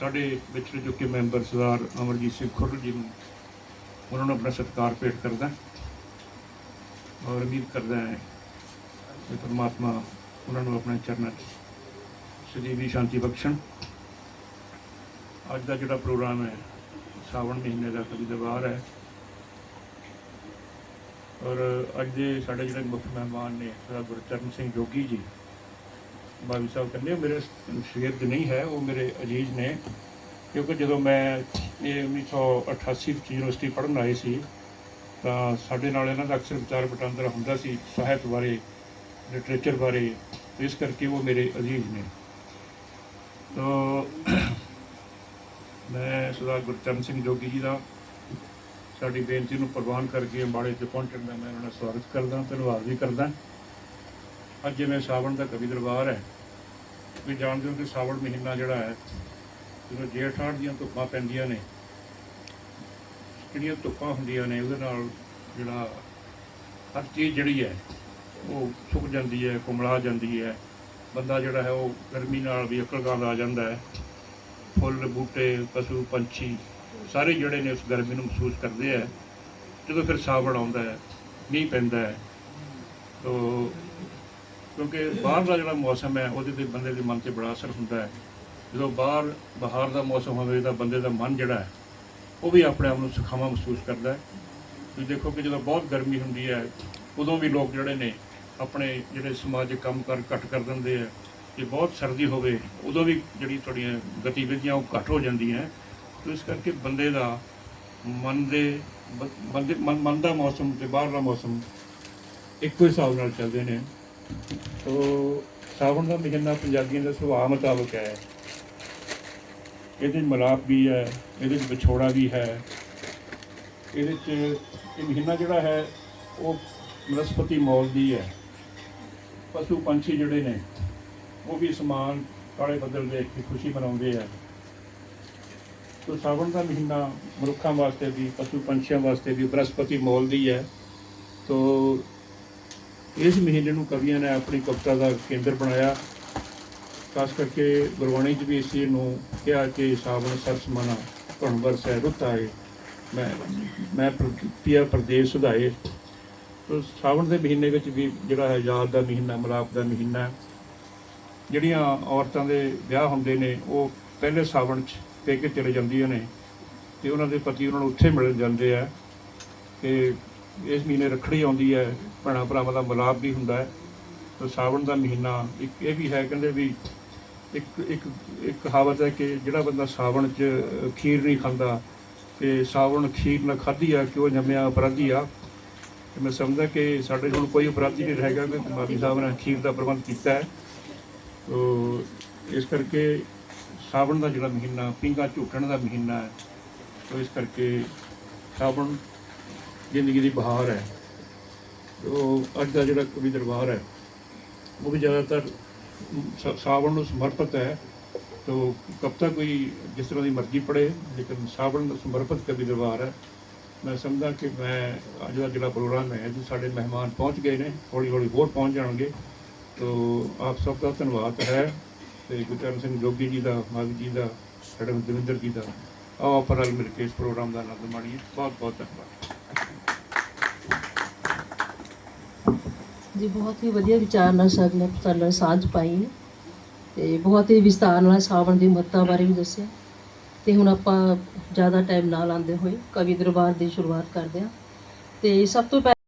ਸਾਡੇ ਵਿਚਰ ਚੁੱਕੇ ਮੈਂਬਰ ਸਰਦਾਰ ਅਮਰਜੀਤ ਸਿੰਘ ਖੁਰਰ ਜੀ ਨੂੰ ਉਹਨਾਂ ਨੂੰ ਆਪਣਾ ਸਤਿਕਾਰ ਭੇਟ ਕਰਦਾ ਔਰ ਉਮੀਦ ਕਰਦਾ ਹੈ ਕਿ ਪਰਮਾਤਮਾ ਉਹਨਾਂ ਨੂੰ ਆਪਣੇ ਚਰਨਾਂ 'ਚ ਸਜੀਵੀ ਸ਼ਾਂਤੀ ਬਖਸ਼ਣ। ਅੱਜ ਦਾ ਜਿਹੜਾ ਪ੍ਰੋਗਰਾਮ ਹੈ, ਸਾਵਣ ਮਹੀਨੇ ਦਾ ਕਵੀ ਦਰਬਾਰ ਹੈ। ਔਰ ਅੱਜ ਦੇ ਸਾਡੇ ਜਿਹੜੇ ਮੁੱਖ ਮਹਿਮਾਨ ਨੇ, ਸਰਦਾਰ ਗੁਰਚਰਨ ਸਿੰਘ ਜੋਗੀ ਜੀ ਬਾਬੀ ਸਾਹਿਬ ਕਹਿੰਦੇ, ਉਹ ਮੇਰੇ ਸ਼ੇਰ ਨਹੀਂ ਹੈ, ਉਹ ਮੇਰੇ ਅਜੀਜ਼ ਨੇ। ਕਿਉਂਕਿ ਜਦੋਂ ਮੈਂ ਇਹ 1988 ਵਿੱਚ ਯੂਨੀਵਰਸਿਟੀ ਪੜ੍ਹਨ ਆਏ ਸੀ, ਤਾਂ ਸਾਡੇ ਨਾਲ ਇਹਨਾਂ ਦਾ ਅਕਸਰ ਵਿਚਾਰ ਵਟਾਂਦਰਾ ਹੁੰਦਾ ਸੀ ਸਾਹਿਤ ਬਾਰੇ ਲਿਟਰੇਚਰ ਬਾਰੇ, ਇਸ ਕਰਕੇ ਉਹ ਮੇਰੇ ਅਜੀਜ਼ ਨੇ। ਤੋ ਮੈਂ ਸਰਦਾਰ ਗੁਰਚਰਨ ਸਿੰਘ ਜੋਗੀ ਜੀ ਦਾ ਸਾਡੀ ਬੇਨਤੀ ਨੂੰ ਪ੍ਰਵਾਨ ਕਰਕੇ ਅੰਬਾਲੇ 'ਤੇ ਪਹੁੰਚਣ ਦਾ ਮੈਂ ਉਹਨਾਂ ਦਾ ਸਵਾਗਤ ਕਰਦਾ, ਧੰਨਵਾਦ ਵੀ ਕਰਦਾ। ਅੱਜ ਜਿਵੇਂ ਸਾਵਣ ਦਾ ਕਵੀ ਦਰਬਾਰ ਹੈ ਵੀ ਜਾਣਦੇ ਹੋ ਕਿ ਸਾਵਣ ਮਹੀਨਾ ਜਿਹੜਾ ਹੈ, ਜਦੋਂ ਜੇਠ ਹਾੜ ਦੀਆਂ ਧੁੱਪਾਂ ਪੈਂਦੀਆਂ ਨੇ ਜਿਹੜੀਆਂ ਧੁੱਪਾਂ ਹੁੰਦੀਆਂ ਨੇ, ਉਹਦੇ ਨਾਲ ਜਿਹੜਾ ਹਰ ਚੀਜ਼ ਜਿਹੜੀ ਹੈ, ਉਹ ਸੁੱਕ ਜਾਂਦੀ ਹੈ ਕੁਮਲਾ ਜਾਂਦੀ ਹੈ। ਬੰਦਾ ਜਿਹੜਾ ਹੈ, ਉਹ ਗਰਮੀ ਨਾਲ ਵੀ ਅਕਲਗਾਲ ਆ ਜਾਂਦਾ ਹੈ। ਫੁੱਲ, ਬੂਟੇ, ਪਸ਼ੂ, ਪੰਛੀ, ਸਾਰੇ ਜਿਹੜੇ ਨੇ ਉਸ ਗਰਮੀ ਨੂੰ ਮਹਿਸੂਸ ਕਰਦੇ ਆ ਜਦੋਂ ਫਿਰ ਸਾਵਣ ਆਉਂਦਾ ਹੈ, ਮੀਂਹ ਪੈਂਦਾ ਹੈ, ਤੋ ਕਿਉਂਕਿ ਬਾਹਰ ਦਾ ਜਿਹੜਾ ਮੌਸਮ ਹੈ, ਉਹਦੇ ਤੇ ਬੰਦੇ ਦੇ ਮਨ ਤੇ ਬੜਾ ਅਸਰ ਹੁੰਦਾ ਹੈ। ਜਦੋਂ ਬਾਹਰ, ਬਹਾਰ ਦਾ ਮੌਸਮ ਹੋਵੇ ਤਾਂ ਬੰਦੇ ਦਾ ਮਨ ਜਿਹੜਾ ਹੈ, ਉਹ ਵੀ ਆਪਣੇ ਆਪ ਨੂੰ ਸੁਖਾਵਾਂ ਮਹਿਸੂਸ ਕਰਦਾ ਹੈ। ਤੁਸੀਂ ਦੇਖੋ ਕਿ ਜਦੋਂ ਬਹੁਤ ਗਰਮੀ ਹੁੰਦੀ ਹੈ, ਉਦੋਂ ਵੀ ਲੋਕ ਜਿਹੜੇ ਨੇ ਆਪਣੇ ਜਿਹੜੇ ਸਮਾਜਿਕ ਕੰਮ ਕਰ ਘੱਟ ਕਰ ਦਿੰਦੇ ਆ ਜੇ ਬਹੁਤ ਸਰਦੀ ਹੋਵੇ, ਉਦੋਂ ਵੀ ਜਿਹੜੀ ਤੁਹਾਡੀਆਂ ਗਤੀਵਿਧੀਆਂ ਉਹ ਘੱਟ ਹੋ ਜਾਂਦੀਆਂ ਤੋ ਇਸ ਕਰਕੇ ਬੰਦੇ ਦਾ ਮਨ ਦੇ ਬੰਦੇ ਮਨ ਮਨ ਦਾ ਮੌਸਮ ਤੇ ਬਾਹਰ ਦਾ ਮੌਸਮ ਇੱਕੋ ਹਿਸਾਬ ਨਾਲ ਚੱਲਦੇ ਨੇ। ਤੋ ਸਾਵਣ ਦਾ ਮਹੀਨਾ ਪੰਜਾਬੀਆਂ ਦਾ ਸੁਭਾਅ ਮੁਤਾਬਕ ਹੈ। ਇਹਦੇ 'ਚ ਮਿਲਾਪ ਵੀ ਹੈ, ਇਹਦੇ ਵਿੱਚ ਵਿਛੋੜਾ ਵੀ ਹੈ। ਇਹਦੇ 'ਚ ਇਹ ਮਹੀਨਾ ਜਿਹੜਾ ਹੈ, ਉਹ ਬਨਸਪਤੀ ਮੌਲ ਦੀ ਹੈ। ਪਸ਼ੂ ਪੰਛੀ ਜਿਹੜੇ ਨੇ, ਉਹ ਵੀ ਸਮਾਨ ਕਾਲੇ ਬੱਦਲ ਦੇਖ ਕੇ ਖੁਸ਼ੀ ਮਨਾਉਂਦੇ ਆ। ਸੋ ਸਾਵਣ ਦਾ ਮਹੀਨਾ ਮਨੁੱਖਾਂ ਵਾਸਤੇ ਵੀ, ਪਸ਼ੂ ਪੰਛੀਆਂ ਵਾਸਤੇ ਵੀ ਬਨਸਪਤੀ ਮੌਲ ਦੀ ਹੈ। ਤੋ ਇਸ ਮਹੀਨੇ ਨੂੰ ਕਵੀਆਂ ਨੇ ਆਪਣੀ ਕਵਿਤਾ ਦਾ ਕੇਂਦਰ ਬਣਾਇਆ। ਖਾਸ ਕਰਕੇ ਗੁਰਬਾਣੀ 'ਚ ਵੀ ਇਸ ਚੀਜ਼ ਨੂੰ ਕਿਹਾ ਕਿ ਸਾਵਣ ਸਰਸ ਮਨਾ ਧੁਨ ਵਰਸੈ ਰੁੱਤ ਆਏ ਮੈਂ ਮੈਂ ਪਿਆ ਪ੍ਰਦੇਸ਼ ਸੁਧਾਏ ਤੋ ਸਾਵਣ ਦੇ ਮਹੀਨੇ ਵਿੱਚ ਵੀ ਜਿਹੜਾ ਹੈ ਯਾਦ ਦਾ ਮਹੀਨਾ, ਮਿਲਾਪ ਦਾ ਮਹੀਨਾ, ਜਿਹੜੀਆਂ ਔਰਤਾਂ ਦੇ ਵਿਆਹ ਹੁੰਦੇ ਨੇ, ਉਹ ਪਹਿਲੇ ਸਾਵਣ 'ਚ ਪੇਕੇ ਚਲੇ ਜਾਂਦੀਆਂ ਨੇ ਤੇ ਉਹਨਾਂ ਦੇ ਪਤੀ ਉਹਨਾਂ ਨੂੰ ਉੱਥੇ ਮਿਲ ਜਾਂਦੇ ਆ। ਤੇ ਇਸ ਮਹੀਨੇ ਰੱਖੜੀ ਆਉਂਦੀ ਹੈ, ਭੈਣਾਂ ਭਰਾਵਾਂ ਦਾ ਮਿਲਾਪ ਵੀ ਹੁੰਦਾ ਹੈ। ਤੇ ਸਾਵਣ ਦਾ ਮਹੀਨਾ ਇੱਕ ਇਹ ਵੀ ਹੈ ਕਹਿੰਦੇ ਵੀ ਇੱਕ ਇੱਕ ਇੱਕ ਕਹਾਵਤ ਹੈ ਕਿ ਜਿਹੜਾ ਬੰਦਾ ਸਾਵਣ 'ਚ ਖੀਰ ਨਹੀਂ ਖਾਂਦਾ ਤੇ ਸਾਵਣ ਖੀਰ ਨਾ ਖਾਧੀ ਆ ਕਿ ਉਹ ਜੰਮਿਆ ਅਪਰਾਧੀ ਆ? ਤੇ ਮੈਂ ਸਮਝਦਾ ਕਿ ਸਾਡੇ ਹੁਣ ਕੋਈ ਅਪਰਾਧੀ ਨਹੀਂ ਰਹੇਗਾ ਕਿ ਮਾਲੀ ਸਾਹਿਬ ਨੇ ਖੀਰ ਦਾ ਪ੍ਰਬੰਧ ਕੀਤਾ ਹੈ। ਤੋ ਇਸ ਕਰਕੇ ਸਾਵਣ ਦਾ ਜਿਹੜਾ ਮਹੀਨਾ ਪਿੰਗਾ ਝੂਟਣ ਦਾ ਮਹੀਨਾ ਹੈ, ਤੋ ਇਸ ਕਰਕੇ ਸਾਵਣ ਜ਼ਿੰਦਗੀ ਦੀ ਬਹਾਰ ਹੈ। ਉਹ ਅੱਜ ਦਾ ਜਿਹੜਾ ਕਵੀ ਦਰਬਾਰ ਹੈ, ਉਹ ਵੀ ਜ਼ਿਆਦਾਤਰ ਸਾਵਣ ਨੂੰ ਸਮਰਪਿਤ ਹੈ। ਤੋ ਕਵਿਤਾ ਕੋਈ ਜਿਸ ਤਰ੍ਹਾਂ ਦੀ ਮਰਜ਼ੀ ਪੜ੍ਹੇ, ਲੇਕਿਨ ਸਾਵਣ ਨੂੰ ਸਮਰਪਿਤ ਕਵੀ ਦਰਬਾਰ ਹੈ। ਮੈਂ ਸਮਝਦਾ ਕਿ ਮੈਂ ਅੱਜ ਦਾ ਜਿਹੜਾ ਪ੍ਰੋਗਰਾਮ ਹੈ ਜੀ ਸਾਡੇ ਮਹਿਮਾਨ ਪਹੁੰਚ ਗਏ ਨੇ ਹੌਲੀ ਹੌਲੀ ਹੋਰ ਪਹੁੰਚ ਜਾਣਗੇ। ਤੋ ਆਪ ਸਭ ਦਾ ਧੰਨਵਾਦ ਹੈ ਤੇ ਗੁਰਚਰਨ ਸਿੰਘ ਜੋਗੀ ਜੀ ਦਾ ਮਾਵੀ ਜੀ ਦਾ, ਸਾਡੇ ਦਵਿੰਦਰ ਜੀ ਦਾ। ਆਓ ਆਪਾਂ ਮਿਲ ਕੇ ਇਸ ਪ੍ਰੋਗਰਾਮ ਦਾ ਆਨੰਦ ਮਾਣੀਏ। ਬਹੁਤ ਬਹੁਤ ਧੰਨਵਾਦ। ਜੀ, ਬਹੁਤ ਹੀ ਵਧੀਆ ਵਿਚਾਰ ਨਾਲ ਸਰ ਨੇ ਸਾਡੇ ਨਾਲ ਸਾਂਝ ਪਾਈ ਹੈ ਤੇ ਬਹੁਤ ਹੀ ਵਿਸਤਾਰ ਨਾਲ ਸਾਵਣ ਦੀ ਮਹੱਤਤਾ ਬਾਰੇ ਵੀ ਦੱਸਿਆ ਤੇ ਹੁਣ ਆਪਾਂ ਜ਼ਿਆਦਾ ਟਾਈਮ ਨਾ ਲਾਉਂਦੇ ਹੋਏ ਕਵੀ ਦਰਬਾਰ ਦੀ ਸ਼ੁਰੂਆਤ ਕਰਦੇ ਹਾਂ ਤੇ ਸਭ ਤੋਂ ਪਹਿਲਾਂ